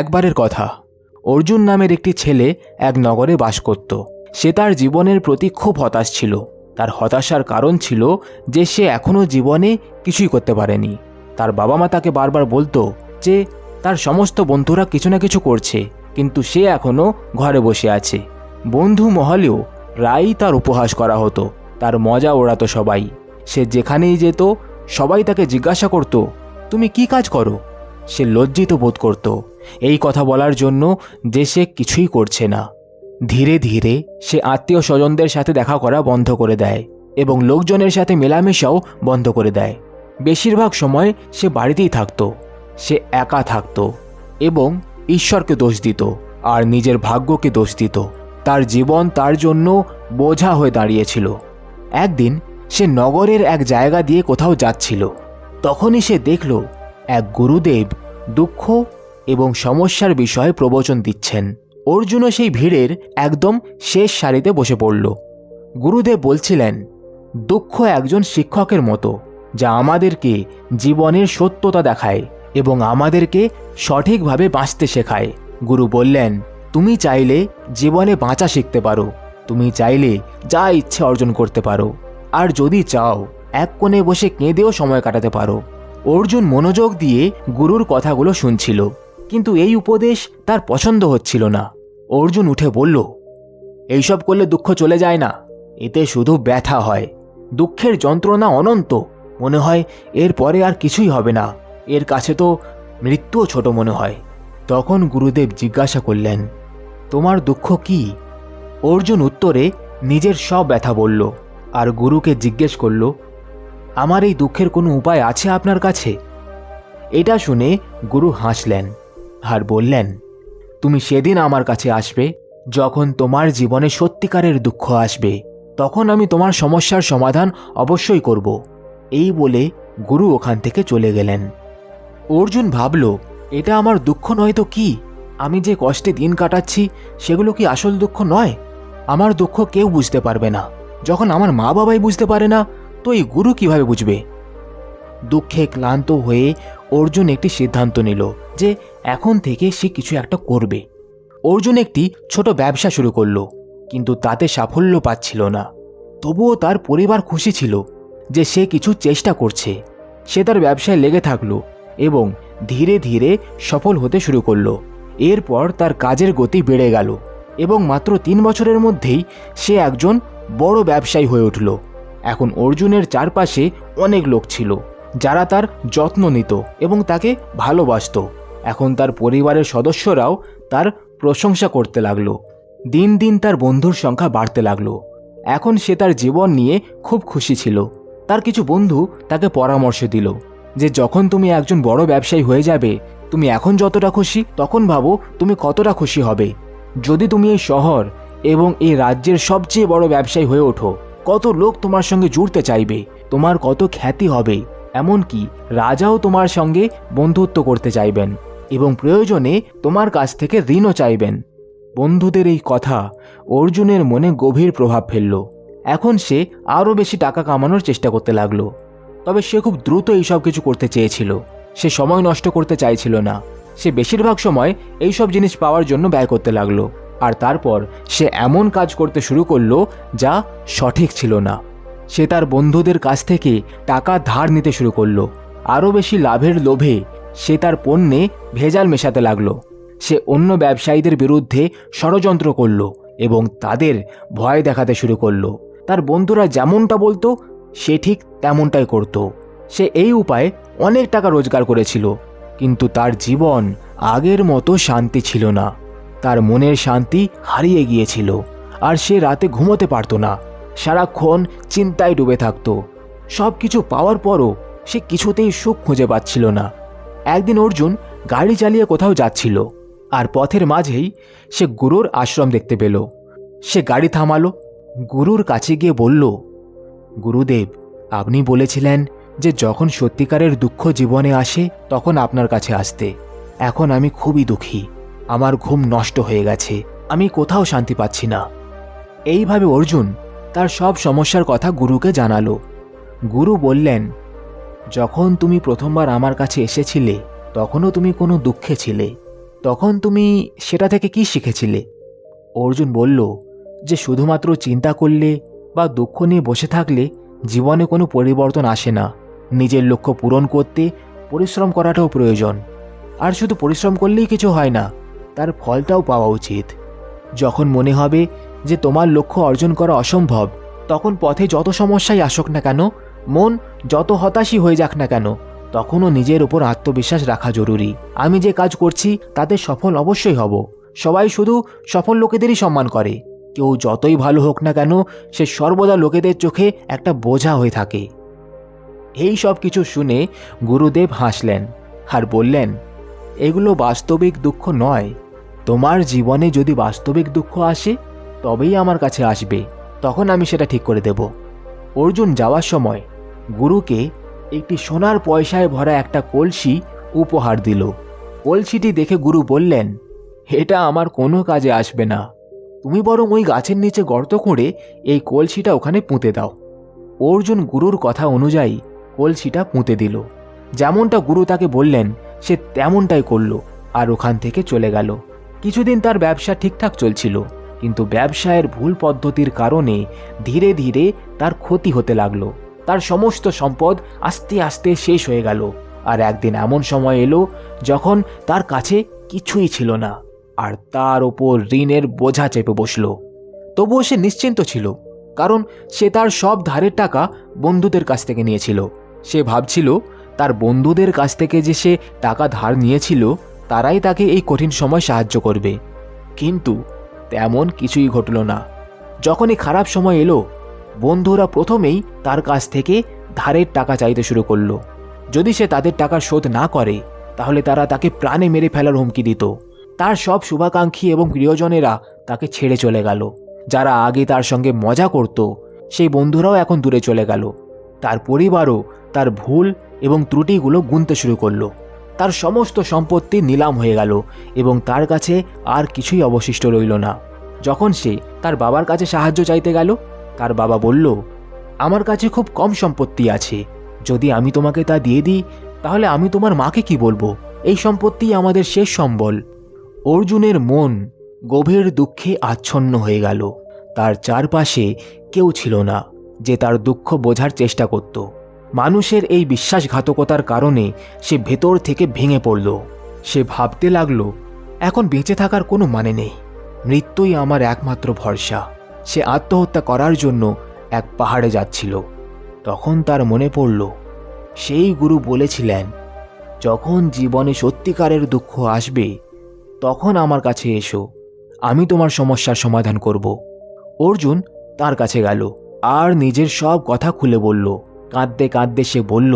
একবারের কথা। অর্জুন নামের একটি ছেলে এক নগরে বাস করত। সে তার জীবনের প্রতি খুব হতাশ ছিল। তার হতাশার কারণ ছিল যে সে এখনও জীবনে কিছুই করতে পারেনি। তার বাবা মা তাকে বারবার বলতো যে তার সমস্ত বন্ধুরা কিছু না কিছু করছে, কিন্তু সে এখনও ঘরে বসে আছে। বন্ধু মহলেও প্রায়ই তার উপহাস করা হতো। তার মজা ওড়াতো সবাই। সে যেখানেই যেত, সবাই তাকে জিজ্ঞাসা করত, তুমি কি কাজ করো? সে লজ্জিত বোধ করত। এই কথা বলার জন্য যে সে কিছুই করছে না। ধীরে ধীরে সে আত্মীয় স্বজনদের সাথে দেখা করা বন্ধ করে দেয় এবং লোকজনের সাথে মেলামেশাও বন্ধ করে দেয়। বেশিরভাগ সময় সে বাড়িতেই থাকতো, সে একা থাকতো এবং ঈশ্বরকে দোষ দিত আর নিজের ভাগ্যকে দোষ দিত। তার জীবন তার জন্য বোঝা হয়ে দাঁড়িয়েছিল। একদিন সে নগরের এক জায়গা দিয়ে কোথাও যাচ্ছিল। তখনই সে দেখল, এক গুরুদেব দুঃখ এবং সমস্যার বিষয়ে প্রবচন দিচ্ছেন। অর্জুনও সেই ভিড়ের একদম শেষ সারিতে বসে পড়ল। গুরুদেব বলছিলেন, দুঃখ একজন শিক্ষকের মতো, যা আমাদেরকে জীবনের সত্যতা দেখায় এবং আমাদেরকে সঠিকভাবে বাঁচতে শেখায়। গুরু বললেন, তুমি চাইলে জীবনে বাঁচা শিখতে পারো। তুমি চাইলে যা ইচ্ছে অর্জন করতে পারো। আর যদি চাও, এক কোণে বসে কেঁদেও সময় কাটাতে পারো। অর্জুন মনোযোগ দিয়ে গুরুর কথাগুলো শুনছিল। কিন্তু এই উপদেশ তার পছন্দ হচ্ছিল না। অর্জুন উঠে বলল, এইসব করলে দুঃখ চলে যায় না। এতে শুধু ব্যথা হয়। দুঃখের যন্ত্রণা অনন্ত। মনে হয় এর পরে আর কিছুই হবে না। এর কাছে তো মৃত্যুও ছোট মনে হয়। তখন গুরুদেব জিজ্ঞাসা করলেন, তোমার দুঃখ কি? অর্জুন উত্তরে নিজের সব ব্যথা বলল আর গুরুকে জিজ্ঞেস করল, আমার এই দুঃখের কোনো উপায় আছে আপনার কাছে? এটা শুনে গুরু হাসলেন। আর বললেন, তুমি সেদিন আমার কাছে আসবে, যখন তোমার জীবনে সত্যিকারের দুঃখ আসবে, তখন আমি তোমার সমস্যার সমাধান অবশ্যই করব। এই বলে গুরু ওখান থেকে চলে গেলেন। অর্জুন ভাবল, এটা আমার দুঃখ নয় তো কি? আমি যে কষ্টে দিন কাটাচ্ছি, সেগুলো কি আসল দুঃখ নয়? আমার দুঃখ কেউ বুঝতে পারবে না। যখন আমার মা বাবাই বুঝতে পারে না, তো এই গুরু কীভাবে বুঝবে? দুঃখে ক্লান্ত হয়ে অর্জুন একটি সিদ্ধান্ত নিল। যে এখন থেকে সে কিছু একটা করবে। অর্জুন একটি ছোট ব্যবসা শুরু করল, কিন্তু তাতে সাফল্য পাচ্ছিল না। তবুও তার পরিবার খুশি ছিল যে সে কিছু চেষ্টা করছে। সে তার ব্যবসায় লেগে থাকল এবং ধীরে ধীরে সফল হতে শুরু করল। এরপর তার কাজের গতি বেড়ে গেল এবং মাত্র তিন বছরের মধ্যেই সে একজন বড় ব্যবসায়ী হয়ে উঠল। এখন অর্জুনের চারপাশে অনেক লোক ছিল যারা তার যত্ন নিত এবং তাকে ভালোবাসত। এখন তার পরিবারের সদস্যরাও তার প্রশংসা করতে লাগল। দিন দিন তার বন্ধুর সংখ্যা বাড়তে লাগল। এখন সে তার জীবন নিয়ে খুব খুশি ছিল। তার কিছু বন্ধু তাকে পরামর্শ দিল যে, যখন তুমি একজন বড় ব্যবসায়ী হয়ে যাবে, তুমি এখন যতটা খুশি তখন ভাবো তুমি কতটা খুশি হবে। যদি তুমি এই শহর এবং এই রাজ্যের সবচেয়ে বড় ব্যবসায়ী হয়ে ওঠো, কত লোক তোমার সঙ্গে জুড়তে চাইবে, তোমার কত খ্যাতি হবে। এমনকি রাজাও তোমার সঙ্গে বন্ধুত্ব করতে চাইবেন। এবং প্রয়োজনে তোমার কাছ থেকে ঋণও চাইবেন। বন্ধুদের এই কথা অর্জুনের মনে গভীর প্রভাব ফেলল। এখন সে আরও বেশি টাকা কামানোর চেষ্টা করতে লাগল। তবে সে খুব দ্রুত এইসব কিছু করতে চেয়েছিল। সে সময় নষ্ট করতে চাইছিল না। সে বেশিরভাগ সময় এইসব জিনিস পাওয়ার জন্য ব্যয় করতে লাগল। আর তারপর সে এমন কাজ করতে শুরু করল যা সঠিক ছিল না। সে তার বন্ধুদের কাছ থেকে টাকা ধার নিতে শুরু করল। আরও বেশি লাভের লোভে সে তার পণ্যে ভেজাল মেশাতে লাগল। সে অন্য ব্যবসায়ীদের বিরুদ্ধে ষড়যন্ত্র করল এবং তাদের ভয় দেখাতে শুরু করল। তার বন্ধুরা যেমনটা বলতো, সে ঠিক তেমনটাই করত। সে এই উপায়ে অনেক টাকা রোজগার করেছিল, কিন্তু তার জীবন আগের মতো শান্তি ছিল না। তার মনের শান্তি হারিয়ে গিয়েছিল, আর সে রাতে ঘুমোতে পারত না। সারাক্ষণ চিন্তায় ডুবে থাকত। সব কিছু পাওয়ার পরও সে কিছুতেই সুখ খুঁজে পাচ্ছিল না। একদিন অর্জুন গাড়ি চালিয়ে কোথাও যাচ্ছিল, আর পথের মাঝেই সে গুরুর আশ্রম দেখতে পেল। সে গাড়ি থামালো, গুরুর কাছে গিয়ে বলল, গুরুদেব, আপনি বলেছিলেন যে যখন সত্যিকারের দুঃখ জীবনে আসে, তখন আপনার কাছে আসতে। এখন আমি খুবই দুঃখী, আমার ঘুম নষ্ট হয়ে গেছে, আমি কোথাও শান্তি পাচ্ছি না। এইভাবে অর্জুন তার সব সমস্যার কথা গুরুকে জানালো। গুরু বললেন যখন তুমি প্রথমবার আমার কাছে এসেছিলে, তখনও তুমি কোনো দুঃখে ছিলে। তখন তুমি সেটা থেকে কি শিখেছিলে? অর্জুন বলল, যে শুধুমাত্র চিন্তা করলে বা দুঃখ নিয়ে বসে থাকলে জীবনে কোনো পরিবর্তন আসে না। নিজের লক্ষ্য পূরণ করতে পরিশ্রম করাটাও প্রয়োজন। আর শুধু পরিশ্রম করলেই কিছু হয় না, তার ফলটাও পাওয়া উচিত। যখন মনে হবে যে তোমার লক্ষ্য অর্জন করা অসম্ভব, তখন পথে যত সমস্যাই আসুক না কেন মন যত হতাশই হয়ে যাক না কেন, তখনও নিজের উপর আত্মবিশ্বাস রাখা জরুরি। আমি যে কাজ করছি, তাতে সফল অবশ্যই হব। সবাই শুধু সফল লোকেদেরই সম্মান করে। কেউ যতই ভালো হোক না কেন, সে সর্বদা লোকেদের চোখে একটা বোঝা হয়ে থাকে। এই সব কিছু শুনে গুরুদেব হাসলেন আর বললেন, এগুলো বাস্তবিক দুঃখ নয়। তোমার জীবনে যদি বাস্তবিক দুঃখ আসে, তবেই আমার কাছে আসবে। তখন আমি সেটা ঠিক করে দেব। অর্জুন যাওয়ার সময় গুরুকে একটি সোনার পয়সায় ভরা একটা কলসি উপহার দিল। কলসিটি দেখে গুরু বললেন, এটা আমার কোনো কাজে আসবে না। তুমি বরং ওই গাছের নিচে গর্ত করে এই কলসিটা ওখানে পুঁতে দাও। অর্জুন গুরুর কথা অনুযায়ী কলসিটা পুঁতে দিল। যেমনটা গুরু তাকে বললেন, সে তেমনটাই করল আর ওখান থেকে চলে গেল। কিছুদিন তার ব্যবসা ঠিকঠাক চলছিল, কিন্তু ব্যবসায়ের ভুল পদ্ধতির কারণে ধীরে ধীরে তার ক্ষতি হতে লাগল। তার সমস্ত সম্পদ আস্তে আস্তে শেষ হয়ে গেল। আর একদিন এমন সময় এলো যখন তার কাছে কিছুই ছিল না, আর তার ওপর ঋণের বোঝা চেপে বসল। তবুও সে নিশ্চিন্ত ছিল, কারণ সে তার সব ধারের টাকা বন্ধুদের কাছ থেকে নিয়েছিল। সে ভাবছিল, তার বন্ধুদের কাছ থেকে যে সে টাকা ধার নিয়েছিল, তারাই তাকে এই কঠিন সময় সাহায্য করবে। কিন্তু তেমন কিছুই ঘটল না। যখনই খারাপ সময় এলো বন্ধুরা প্রথমেই তার কাছ থেকে ধারের টাকা চাইতে শুরু করল। যদি সে তাদের টাকা শোধ না করে, তাহলে তারা তাকে প্রাণে মেরে ফেলার হুমকি দিত। তার সব শুভাকাঙ্ক্ষী এবং প্রিয়জনেরা তাকে ছেড়ে চলে গেল। যারা আগে তার সঙ্গে মজা করত, সেই বন্ধুরাও এখন দূরে চলে গেল। তার পরিবারও তার ভুল এবং ত্রুটিগুলো গুনতে শুরু করল। তার সমস্ত সম্পত্তি নিলাম হয়ে গেল এবং তার কাছে আর কিছুই অবশিষ্ট রইল না। যখন সে তার বাবার কাছে সাহায্য চাইতে গেল তার বাবা বলল, আমার কাছে খুব কম সম্পত্তি আছে। যদি আমি তোমাকে তা দিয়ে দিই, তাহলে আমি তোমার মাকে কি বলব? এই সম্পত্তি আমাদের শেষ সম্বল। অর্জুনের মন গভীর দুঃখে আচ্ছন্ন হয়ে গেল। তার চারপাশে কেউ ছিল না যে তার দুঃখ বোঝার চেষ্টা করত। মানুষের এই বিশ্বাসঘাতকতার কারণে সে ভেতর থেকে ভেঙে পড়ল। সে ভাবতে লাগল, এখন বেঁচে থাকার কোনো মানে নেই। মৃত্যুই আমার একমাত্র ভরসা। সে আত্মহত্যা করার জন্য এক পাহাড়ে যাচ্ছিল। তখন তার মনে পড়ল, সেই গুরু বলেছিলেন, যখন জীবনে সত্যিকারের দুঃখ আসবে, তখন আমার কাছে এসো, আমি তোমার সমস্যার সমাধান করব। অর্জুন তার কাছে গেল, আর নিজের সব কথা খুলে বলল। কাঁদতে কাঁদতে সে বলল,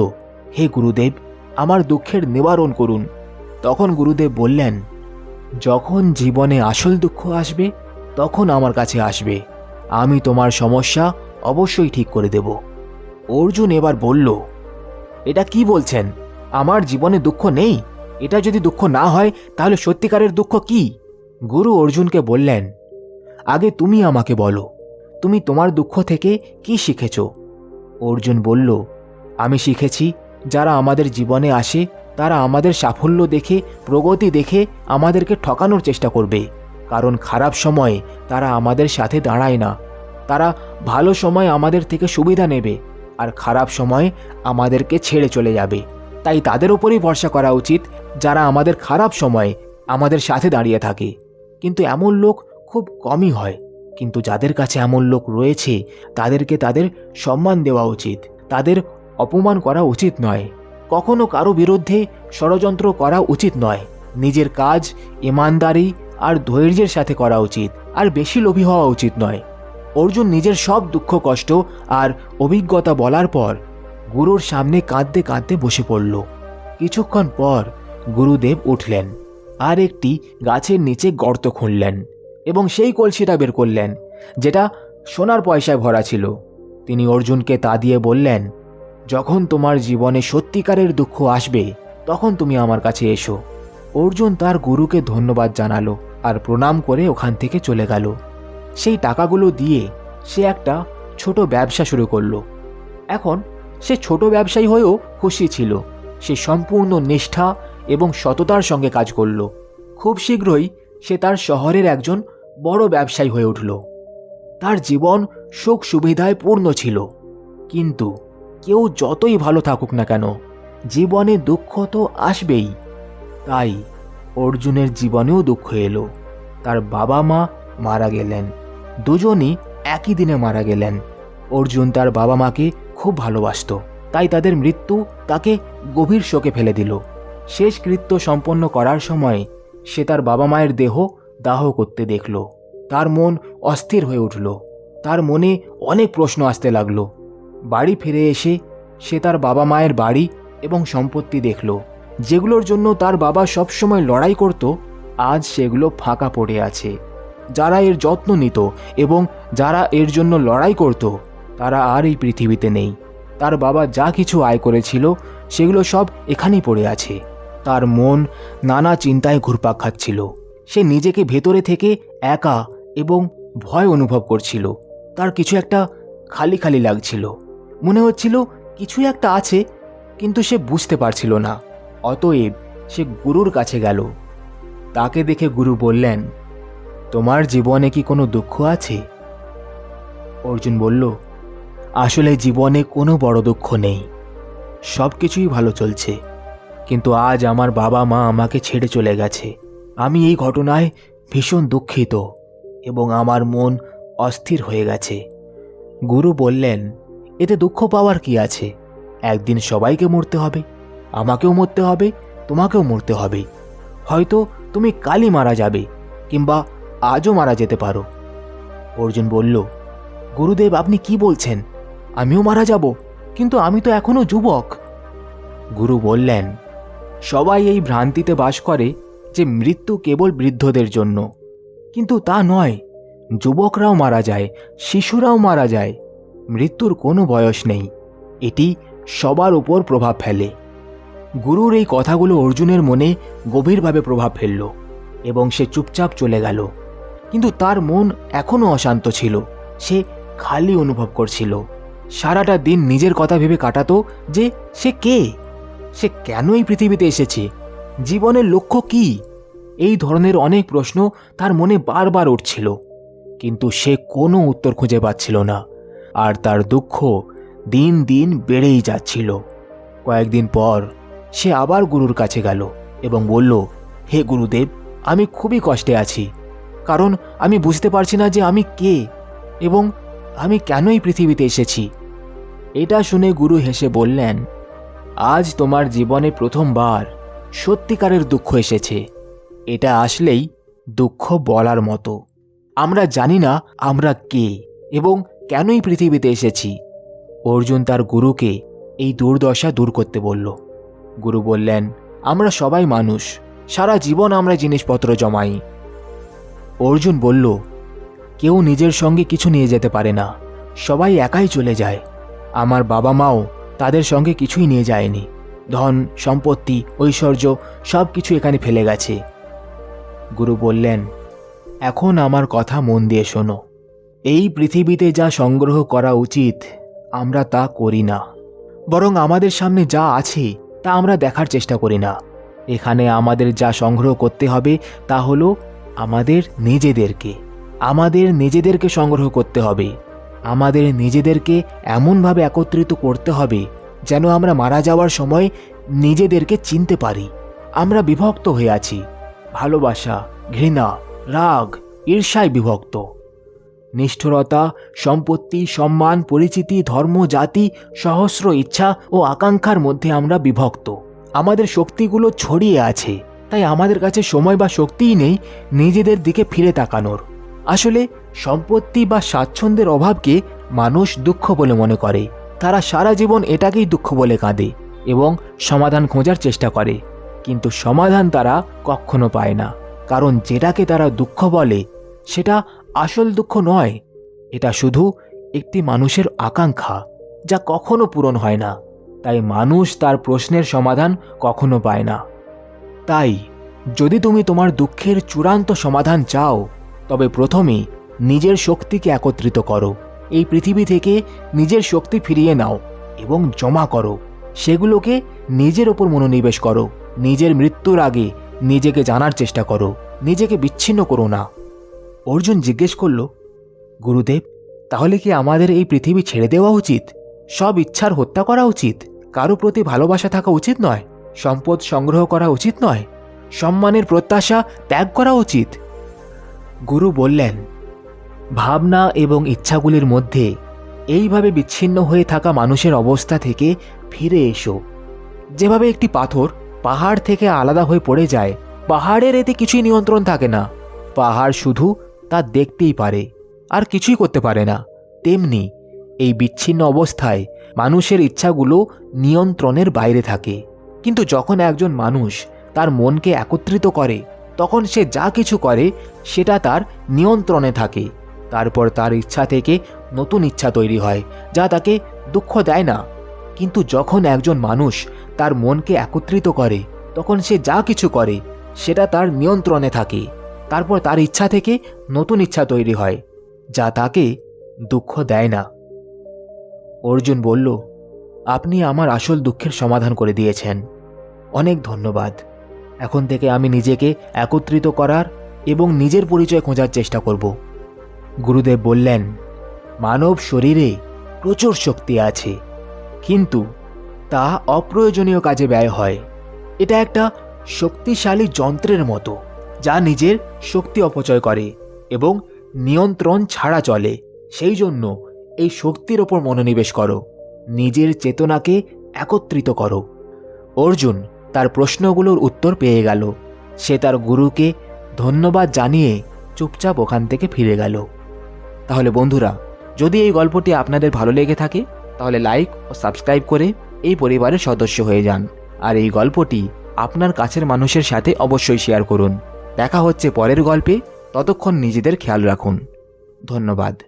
হে গুরুদেব, আমার দুঃখের নিবারণ করুন। তখন গুরুদেব বললেন, যখন জীবনে আসল দুঃখ আসবে, তখন আমার কাছে আসবে। আমি তোমার সমস্যা অবশ্যই ঠিক করে দেব। অর্জুন এবার বলল, এটা কি বলছেন? আমার জীবনে দুঃখ নেই? এটা যদি দুঃখ না হয়, তাহলে সত্যিকারের দুঃখ কি? গুরু অর্জুনকে বললেন, আগে তুমি আমাকে বলো, তুমি তোমার দুঃখ থেকে কি শিখেছ? অর্জুন বলল, আমি শিখেছি, যারা আমাদের জীবনে আসে, তারা আমাদের সাফল্য দেখে, প্রগতি দেখে আমাদেরকে ঠকানোর চেষ্টা করবে, কারণ খারাপ সময়ে তারা আমাদের সাথে দাঁড়ায় না। তারা ভালো সময় আমাদের থেকে সুবিধা নেবে আর খারাপ সময়ে আমাদেরকে ছেড়ে চলে যাবে। তাই তাদের উপরেই ভরসা করা উচিত যারা আমাদের খারাপ সময়ে আমাদের সাথে দাঁড়িয়ে থাকে। কিন্তু এমন লোক খুব কমই হয়। কিন্তু যাদের কাছে এমন লোক রয়েছে, তাদেরকে তাদের সম্মান দেওয়া উচিত। তাদের অপমান করা উচিত নয়। কখনো কারও বিরুদ্ধে ষড়যন্ত্র করা উচিত নয়। নিজের কাজ, ইমানদারি আর ধৈর্যের সাথে করা উচিত। আর বেশি লোভী হওয়া উচিত নয়। অর্জুন নিজের সব দুঃখ, কষ্ট আর অভিজ্ঞতা বলার পর গুরুর সামনে কাঁদতে কাঁদতে বসে পড়ল। কিছুক্ষণ পর গুরুদেব উঠলেন আর একটি গাছের নিচে গর্ত খুঁড়লেন এবং সেই কলসিটা বের করলেন, যেটা সোনার পয়সায় ভরা ছিল। তিনি অর্জুনকে তা দিয়ে বললেন, যখন তোমার জীবনে সত্যিকারের দুঃখ আসবে, তখন তুমি আমার কাছে এসো। অর্জুন তার গুরুকে ধন্যবাদ জানালো আর প্রণাম করে ওখান থেকে চলে গেল। সেই টাকাগুলো দিয়ে সে একটা ছোট ব্যবসা শুরু করল। এখন সে ছোট ব্যবসায়ী হয়েও খুশি ছিল। সে সম্পূর্ণ নিষ্ঠা এবং সততার সঙ্গে কাজ করল। খুব শীঘ্রই সে তার শহরের একজন বড় ব্যবসায়ী হয়ে উঠল। তার জীবন সুখ সুবিধায় পূর্ণ ছিল। কিন্তু কেউ যতই ভালো থাকুক না কেন, জীবনে দুঃখ তো আসবেই। তাই অর্জুনের জীবনেও দুঃখ এলো। তার বাবা মা মারা গেলেন। দুজনই একই দিনে মারা গেলেন। অর্জুন তার বাবা মাকে খুব ভালোবাসত, তাই তাদের মৃত্যু তাকে গভীর শোকে ফেলে দিল। শেষ কৃত্য সম্পন্ন করার সময় সে তার বাবা মায়ের দেহ দাহ করতে দেখল। তার মন অস্থির হয়ে উঠল। তার মনে অনেক প্রশ্ন আসতে লাগল। বাড়ি ফিরে এসে সে তার বাবা মায়ের বাড়ি এবং সম্পত্তি দেখল। যেগুলোর জন্য তার বাবা সবসময় লড়াই করত, আজ সেগুলো ফাঁকা পড়ে আছে। যারা এর যত্ন নিত এবং যারা এর জন্য লড়াই করত, তারা আর এই পৃথিবীতে নেই। তার বাবা যা কিছু আয় করেছিল, সেগুলো সব এখানেই পড়ে আছে। তার মন নানা চিন্তায় ঘুরপাক খাচ্ছিল। সে নিজেকে ভেতরে থেকে একা এবং ভয় অনুভব করছিল। তার কিছু একটা খালি খালি লাগছিল। মনে হচ্ছিল কিছু একটা আছে, কিন্তু সে বুঝতে পারছিল না। অতএব সে গুরুর কাছে গেল। তাকে দেখে গুরু বললেন তোমার জীবনে কি কোনো দুঃখ আছে? অর্জুন বলল, আসলে জীবনে কোনো বড় দুঃখ নেই। সব কিছুই ভালো চলছে। কিন্তু আজ আমার বাবা মা আমাকে ছেড়ে চলে গেছে। আমি এই ঘটনায় ভীষণ দুঃখিত এবং আমার মন অস্থির হয়ে গেছে। গুরু বললেন, এতে দুঃখ পাওয়ার কি আছে? একদিন সবাইকে মরতে হবে, আমাকেও মরতে হবে, তোমাকেও মরতে হবে। হয়তো তুমি কালই মারা যাবে, কিংবা আজও মারা যেতে পারো। অর্জুন বলল, গুরুদেব, আপনি কি বলছেন? আমিও মারা যাব, কিন্তু আমি তো এখনও যুবক। গুরু বললেন, সবাই এই ভ্রান্তিতে বাস করে যে মৃত্যু কেবল বৃদ্ধদের জন্য। কিন্তু তা নয়, যুবকরাও মারা যায়, শিশুরাও মারা যায়, মৃত্যুর কোনো বয়স নেই। এটি সবার উপর প্রভাব ফেলে। গুরুর এই কথাগুলো অর্জুনের মনে গভীরভাবে প্রভাব ফেলল এবং সে চুপচাপ চলে গেল। কিন্তু তার মন এখনও অশান্ত ছিল। সে খালি অনুভব করছিল। সারাটা দিন নিজের কথা ভেবে কাটাতো যে সে কে? সে কেন এই পৃথিবীতে এসেছে? জীবনের লক্ষ্য কি? এই ধরনের অনেক প্রশ্ন তার মনে বারবার উঠছিল। কিন্তু সে কোনো উত্তর খুঁজে পাচ্ছিল না। আর তার দুঃখ দিন দিন বেড়েই যাচ্ছিল। কয়েকদিন পর সে আবার গুরুর কাছে গেল এবং বলল, হে গুরুদেব, আমি খুবই কষ্টে আছি। কারণ আমি বুঝতে পারছি না যে আমি কে এবং আমি কেনই পৃথিবীতে এসেছি। এটা শুনে গুরু হেসে বললেন, আজ তোমার জীবনে প্রথমবার সত্যিকারের দুঃখ এসেছে। এটা আসলেই দুঃখ বলার মতো। আমরা জানি না আমরা কে এবং কেনই পৃথিবীতে এসেছি অর্জুন তার গুরুকে এই দুর্দশা দূর করতে বলল। গুরু বললেন, আমরা সবাই মানুষ। সারা জীবন আমরা জিনিসপত্র জমাই। অর্জুন বলল, কেউ নিজের সঙ্গে কিছু নিয়ে যেতে পারে না। সবাই একাই চলে যায়। আমার বাবা মাও তাদের সঙ্গে কিছুই নিয়ে যায়নি। ধন, সম্পত্তি, ঐশ্বর্য সব কিছু এখানে ফেলে গেছে। গুরু বললেন, এখন আমার কথা মন দিয়ে শোনো। এই পৃথিবীতে যা সংগ্রহ করা উচিত, আমরা তা করি না। বরং আমাদের সামনে যা আছে, তা আমরা দেখার চেষ্টা করি না। এখানে আমাদের যা সংগ্রহ করতে হবে, তা হলো আমাদের নিজেদেরকে আমাদের নিজেদেরকে সংগ্রহ করতে হবে। আমাদের নিজেদেরকে এমনভাবে একত্রিত করতে হবে যেন আমরা মারা যাওয়ার সময় নিজেদেরকে চিনতে পারি। আমরা বিভক্ত হয়ে আছি। ভালোবাসা, ঘৃণা, রাগ, ঈর্ষায় বিভক্ত। নিষ্ঠুরতা, সম্পত্তি, সম্মান, পরিচিতি, ধর্ম, জাতি, সহস্র ইচ্ছা ও আকাঙ্ক্ষার মধ্যে আমরা বিভক্ত। আমাদের শক্তিগুলো ছড়িয়ে আছে। তাই আমাদের কাছে সময় বা শক্তিই নেই নিজেদের দিকে ফিরে তাকানোর। আসলে সম্পত্তি বা স্বাচ্ছন্দ্যের অভাবকে মানুষ দুঃখ বলে মনে করে। তারা সারা জীবন এটাকেই দুঃখ বলে কাঁদে এবং সমাধান খোঁজার চেষ্টা করে। কিন্তু সমাধান তারা কখনো পায় না। কারণ যেটাকে তারা দুঃখ বলে, সেটা আসল দুঃখ নয়। এটা শুধু একটি মানুষের আকাঙ্ক্ষা যা কখনো পূরণ হয় না। তাই মানুষ তার প্রশ্নের সমাধান কখনো পায় না। তাই, যদি তুমি তোমার দুঃখের চূড়ান্ত সমাধান চাও, তবে প্রথমে নিজের শক্তিকে একত্রিত করো। এই পৃথিবী থেকে নিজের শক্তি ফিরিয়ে নাও এবং জমা করো। সেগুলোকে নিজের ওপর মনোনিবেশ করো। নিজের মৃত্যুর আগে নিজেকে জানার চেষ্টা করো। নিজেকে বিচ্ছিন্ন করো না। অর্জুন জিজ্ঞেস করল, গুরুদেব, তাহলে কি আমাদের এই পৃথিবী ছেড়ে দেওয়া উচিত? সব ইচ্ছার হত্যা করা উচিত? কারও প্রতি ভালোবাসা থাকা উচিত নয়? সম্পদ সংগ্রহ করা উচিত নয়, সম্মানের প্রত্যাশা ত্যাগ করা উচিত। গুরু বললেন, ভাবনা এবং ইচ্ছাগুলির মধ্যে এইভাবে বিচ্ছিন্ন হয়ে থাকা মানুষের অবস্থা থেকে ফিরে এসো। যেভাবে একটি পাথর পাহাড় থেকে আলাদা হয়ে পড়ে যায়, পাহাড়ের এতে কিছুই নিয়ন্ত্রণ থাকে না। পাহাড় শুধু তা দেখতেই পারে, আর কিছুই করতে পারে না। তেমনি এই বিচ্ছিন্ন অবস্থায় মানুষের ইচ্ছাগুলো নিয়ন্ত্রণের বাইরে থাকে। কিন্তু যখন একজন মানুষ তার মনকে একত্রিত করে, তখন সে যা কিছু করে, সেটা তার নিয়ন্ত্রণে থাকে। তারপর তার ইচ্ছা থেকে নতুন ইচ্ছা তৈরি হয়, যা তাকে দুঃখ দেয় না। কিন্তু যখন একজন মানুষ তার মনকে একত্রিত করে, তখন সে যা কিছু করে, সেটা তার নিয়ন্ত্রণে থাকে। তারপর তার ইচ্ছা থেকে নতুন ইচ্ছা তৈরি হয়, যা তাকে দুঃখ দেয় না। অর্জুন বলল আপনি আমার আসল দুঃখের সমাধান করে দিয়েছেন। অনেক ধন্যবাদ। এখন থেকে আমি নিজেকে একত্রিত করার এবং নিজের পরিচয় খোঁজার চেষ্টা করব। গুরুদেব বললেন, মানব শরীরে প্রচুর শক্তি আছে, কিন্তু তা অপ্রয়োজনীয় কাজে ব্যয় হয়। এটা একটা শক্তিশালী যন্ত্রের মতো, যা নিজের শক্তি অপচয় করে এবং নিয়ন্ত্রণ ছাড়া চলে। সেই জন্য এই শক্তির ওপর মনোনিবেশ করো। নিজের চেতনাকে একত্রিত করো। অর্জুন তার প্রশ্নগুলোর উত্তর পেয়ে গেল। সে তার গুরুকে ধন্যবাদ জানিয়ে চুপচাপ ওখান থেকে ফিরে গেল। তাহলে বন্ধুরা, যদি এই গল্পটি আপনাদের ভালো লেগে থাকে, তাহলে লাইক ও সাবস্ক্রাইব করে এই পরিবারের সদস্য হয়ে যান। আর এই গল্পটি আপনার কাছের মানুষের সাথে অবশ্যই শেয়ার করুন। দেখা হচ্ছে পরের গল্পে। ততক্ষণ নিজেদের খেয়াল রাখুন। ধন্যবাদ।